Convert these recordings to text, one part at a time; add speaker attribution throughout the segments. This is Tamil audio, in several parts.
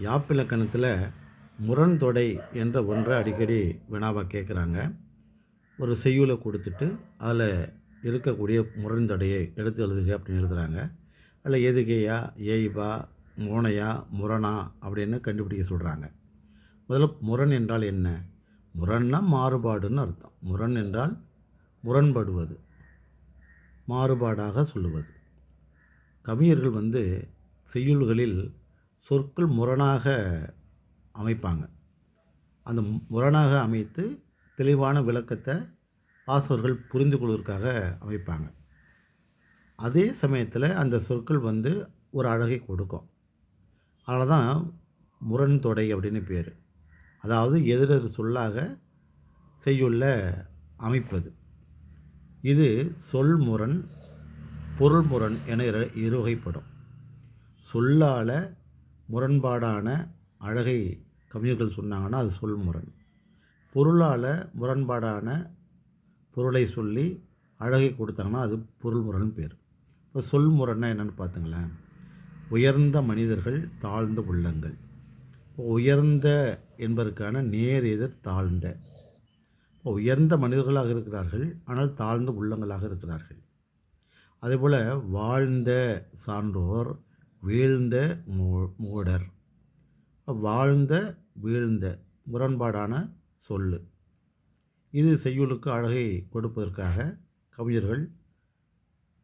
Speaker 1: யாப்பிலக்கணத்தில் முரண்தொடை என்ற ஒன்றை அடிக்கடி வினாவாக கேட்குறாங்க ஒரு செய்யுளை கொடுத்துட்டு அதில் இருக்கக்கூடிய முரண்தொடையை எடுத்து எழுதுக அப்படின்னு எழுதுகிறாங்க அதில் எதுகையா ஏய்பா மோனையா முரணா அப்படின்னு கண்டுபிடிக்க சொல்கிறாங்க முதல்ல முரண் என்றால் என்ன? முரண்னா மாறுபாடுன்னு அர்த்தம். முரண் என்றால் முரண்படுவது மாறுபாடாக சொல்லுவது. கவிஞர்கள் வந்து செய்யுள்களில் சொற்கள் முரணாக அமைப்பாங்க. அந்த முரணாக அமைத்து தெளிவான விளக்கத்தை வாசகர்கள் புரிந்து கொள்வதற்காக அமைப்பாங்க. அதே சமயத்தில் அந்த சொற்கள் வந்து ஒரு அழகை கொடுக்கும். அதனால தான் முரண்தொடை அப்படின்னு பேர். அதாவது எதிரெதிர் சொல்லாக செய்யுள்ள அமைப்பது இது சொல் முரண் பொருள் முரண் என இரு இருவகைப்படும் சொல்லால் முரண்பாடான அழகை கவிஞர்கள் சொன்னாங்கன்னா அது சொல் முரண். பொருளால் முரண்பாடான பொருளை சொல்லி அழகை கொடுத்தாங்கன்னா அது பொருள் முரண் பேர். இப்போ சொல் முரண்னா என்னென்னு பார்த்துங்களேன். உயர்ந்த மனிதர்கள் தாழ்ந்த உள்ளங்கள். உயர்ந்த என்பதற்கான நேர் எதிர் தாழ்ந்த. உயர்ந்த மனிதர்களாக இருக்கிறார்கள் ஆனால் தாழ்ந்த உள்ளங்களாக இருக்கிறார்கள். அதேபோல் வாழ்ந்த சான்றோர் வீழ்ந்த மூ மூடர். வாழ்ந்த வீழ்ந்த முரண்பாடான சொல்லு. இது செய்யுளுக்கு அழகை கொடுப்பதற்காக கவிஞர்கள்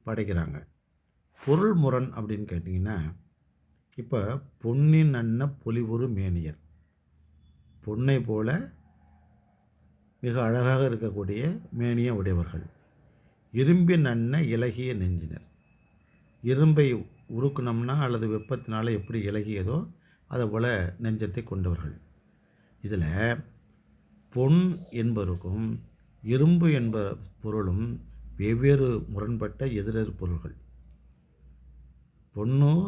Speaker 1: படைக்கிறாங்க. பொருள் முரண் அப்படின்னு கேட்டிங்கன்னா இப்போ பொன்னின் அன்ன பொலிவுறு மேனியர். பொன்னை போல மிக அழகாக இருக்கக்கூடிய மேனிய உடையவர்கள். இரும்பின் அன்ன இலகிய நெஞ்சினர். இரும்பை உருக்குனோம்னா அல்லது வெப்பத்தினால் எப்படி இலகியதோ அதை போல் நெஞ்சத்தை கொண்டவர்கள். இதில் பொன் என்பதற்கும் இரும்பு என்ப பொருளும் வெவ்வேறு முரண்பட்ட எதிரெதிர் பொருள்கள். பொண்ணும்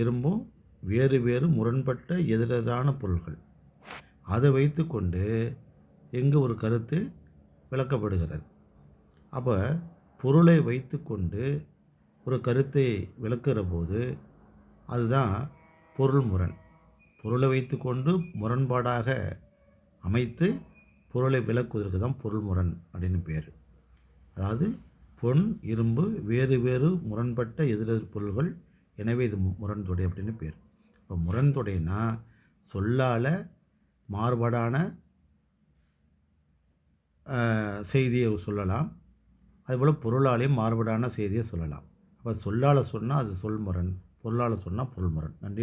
Speaker 1: இரும்பும் வேறு வேறு முரண்பட்ட எதிரெதிரான பொருள்கள். அதை வைத்துக்கொண்டு எங்கே ஒரு கருத்து விளக்கப்படுகிறது. அப்போ பொருளை வைத்துக்கொண்டு ஒரு கருத்தை விளக்குகிற போது அதுதான் பொருள் முரண். பொருளை வைத்துக்கொண்டு முரண்பாடாக அமைத்து பொருளை விளக்குவதற்கு தான் பொருள் முரண் அப்படின்னு பேர். அதாவது பொன் இரும்பு வேறு வேறு முரண்பட்ட எதிரெதிர் பொருள்கள் எனவே இது முரண்தொடை அப்படின்னு பேர். இப்போ முரண்தொடைனா சொல்லால் மாறுபாடான செய்தியை சொல்லலாம். அதுபோல் பொருளாலேயும் மாறுபாடான செய்தியை சொல்லலாம். அப்போ சொல்லால் சொன்னால் அது சொல்முரண் பொருளால் சொன்னால் பொருள்முரண். நன்றி.